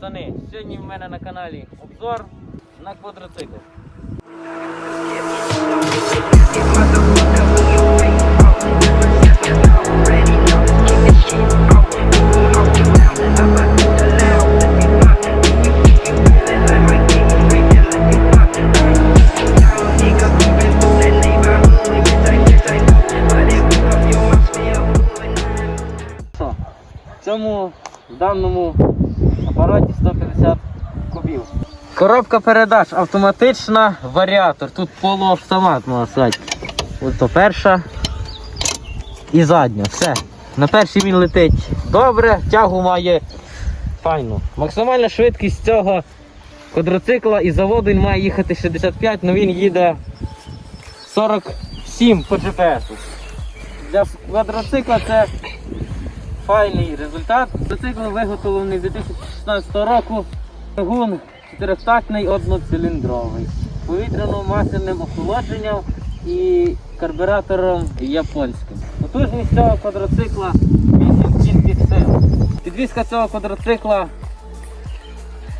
пацани, сьогодні в мене на каналі обзор на квадроцикл. В даному апараті 150 кубів. Коробка передач автоматична, варіатор. Тут полуавтомат, можна сказати. Ось то перша і задня. Все. На першій він летить добре, тягу має файну. Максимальна швидкість цього квадроцикла і заводу він має їхати 65, але він їде 47 по GPS. Для квадроцикла це файний результат. Мотоцикл виготовлений з 2016 року. Двигун чотирьохтактний одноциліндровий. Повітряно-масельним охолодженням і карбюратором японським. Потужність цього квадроцикла 8 кінських сил. Підвізка цього квадроцикла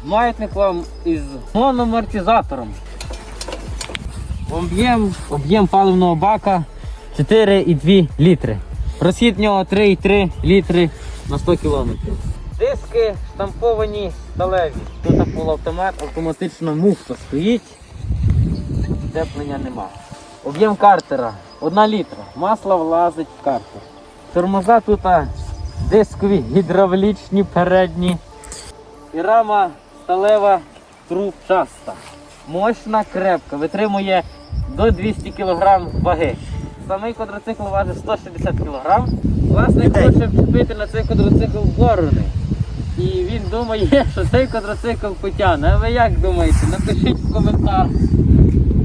маятник вам із мономортизатором. Об'єм, об'єм паливного бака 4,2 літри. Розхід нього 3,3 літри на 100 кілометрів. Диски штамповані сталеві. Тут полуавтомат, автоматично муфта стоїть. Теплення нема. Об'єм картера 1 літра. Масло влазить в картер. Тормоза тут дискові, гідравлічні передні. І рама сталева трубчаста. Мощна, крепка, витримує до 200 кг ваги. Самий квадроцикл важить 160 кг. Власник хоче вчепити на цей квадроцикл борони. І він думає, що цей квадроцикл потягне. А ви як думаєте? Напишіть в коментар.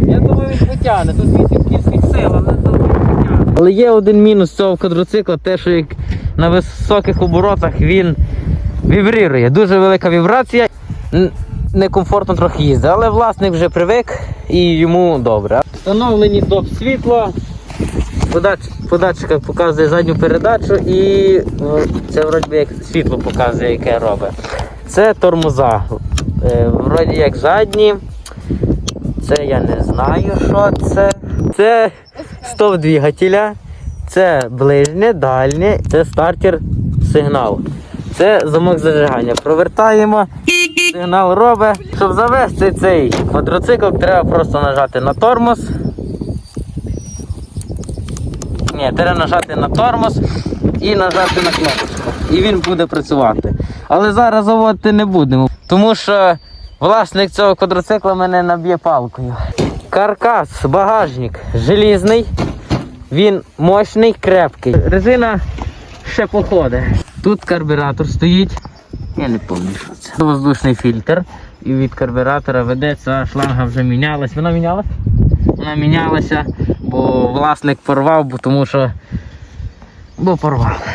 Я думаю, він потягне. Тут 8 кінських сил, але це потягне. Але є один мінус цього квадроцикла, те, що як на високих оборотах він вібрірує. Дуже велика вібрація. Некомфортно трохи їздити, але власник вже привик і йому добре. Встановлені доп світло. Подач, подачка показує задню передачу і це вроді як світло показує, яке робить. Це тормоза. Е, вроді як задні. Це я не знаю, що це. Це стовп двигателя. Це ближнє, дальнє, це стартер сигнал. Це замок зажигання. Провертаємо. Сигнал робить. Щоб завести цей квадроцикл, треба просто нажати на тормоз. Ні, треба нажати на тормоз і нажати на кнопочку. І він буде працювати. Але зараз заводити не будемо, тому що власник цього квадроцикла мене наб'є палкою. Каркас, багажник желізний, він мощний, крепкий. Резина ще походить. Тут карбюратор стоїть. Я не пам'ятаю, що це. Воздушний фільтр. І від карбюратора ведеться, шланга вже мінялась. Вона мінялась? Вона мінялася, бо власник порвав, бо тому що. Бо порвав.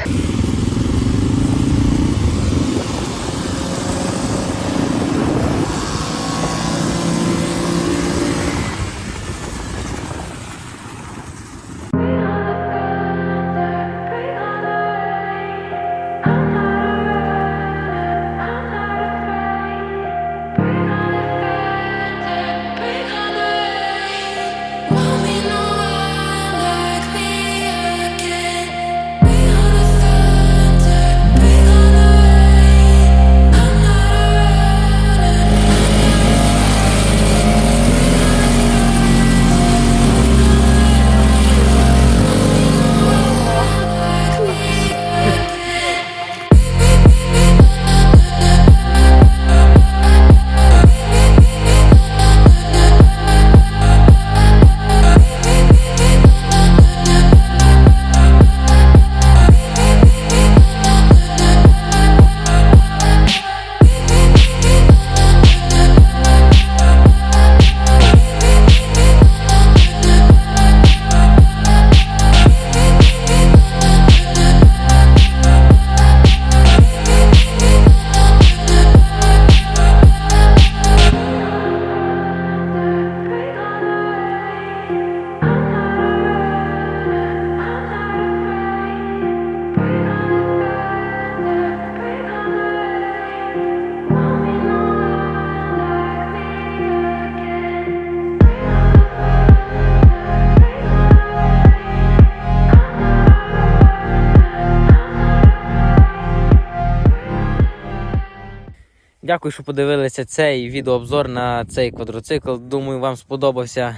Дякую, що подивилися цей відеообзор на цей квадроцикл. Думаю, вам сподобався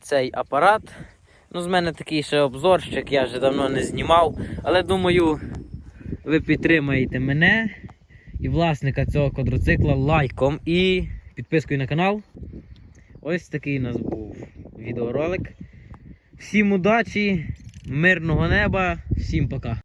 цей апарат. Ну, з мене такий ще обзорщик, я вже давно не знімав. Але думаю, ви підтримаєте мене і власника цього квадроцикла лайком і підпискою на канал. Ось такий у нас був відеоролик. Всім удачі, мирного неба, всім пока.